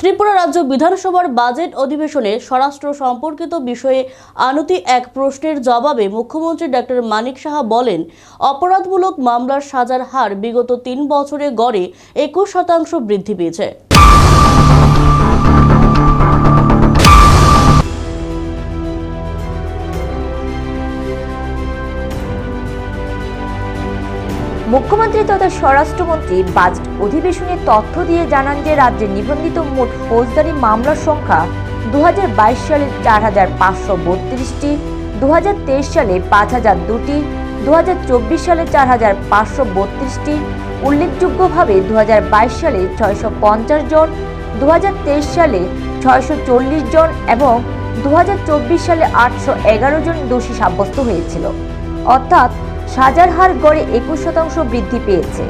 ত্রিপুরা রাজ্য বিধানসভার বাজেট অধিবেশনে স্বরাষ্ট্র সম্পর্কিত বিষয়ে আনতি এক প্রশ্নের জবাবে মুখ্যমন্ত্রী ডক্টর মানিক সাহা বলেন, অপরাধমূলক মামলার সাজার হার বিগত তিন বছরে গড়ে একুশ শতাংশ বৃদ্ধি পেয়েছে। মুখ্যমন্ত্রী তথা স্বরাষ্ট্রমন্ত্রী বাজেট অধিবেশনে তথ্য দিয়ে জানান যে রাজ্যে নিবন্ধিত মোট ফৌজদারি মামলার সংখ্যা দু হাজার বাইশ সালে চার হাজার পাঁচশো বত্রিশটি দু হাজার তেইশ সালে পাঁচ হাজার দুটি দু হাজার চব্বিশ সালে চার হাজার পাঁচশো বত্রিশটি, উল্লেখযোগ্যভাবে দু হাজার বাইশ সালে ছয়শো পঞ্চাশ জন দু হাজার তেইশ সালে ছয়শো চল্লিশ জন এবং দু হাজার চব্বিশ সালে আটশো এগারো জন দোষী সাব্যস্ত হয়েছিল। অর্থাৎ সাজার হার গড়ে একুশ শতাংশ বৃদ্ধি পেয়েছে।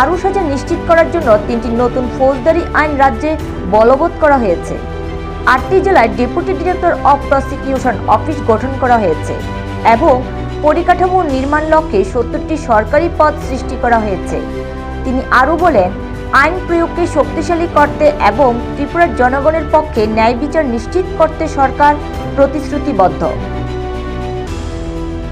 আরও সাজা নিশ্চিত করার জন্য তিনটি নতুন ফৌজদারি আইন রাজ্যে বলবৎ করা হয়েছে। আটটি জেলায় deputy director of prosecution office গঠন করা হয়েছে এবং পরিকাঠামো নির্মাণ লক্ষ্যে সত্তরটি সরকারি পদ সৃষ্টি করা হয়েছে। তিনি আরও বলেন, আইন প্রয়োগকে শক্তিশালী করতে এবং ত্রিপুরার জনগণের পক্ষে ন্যায় বিচার নিশ্চিত করতে সরকার প্রতিশ্রুতিবদ্ধ।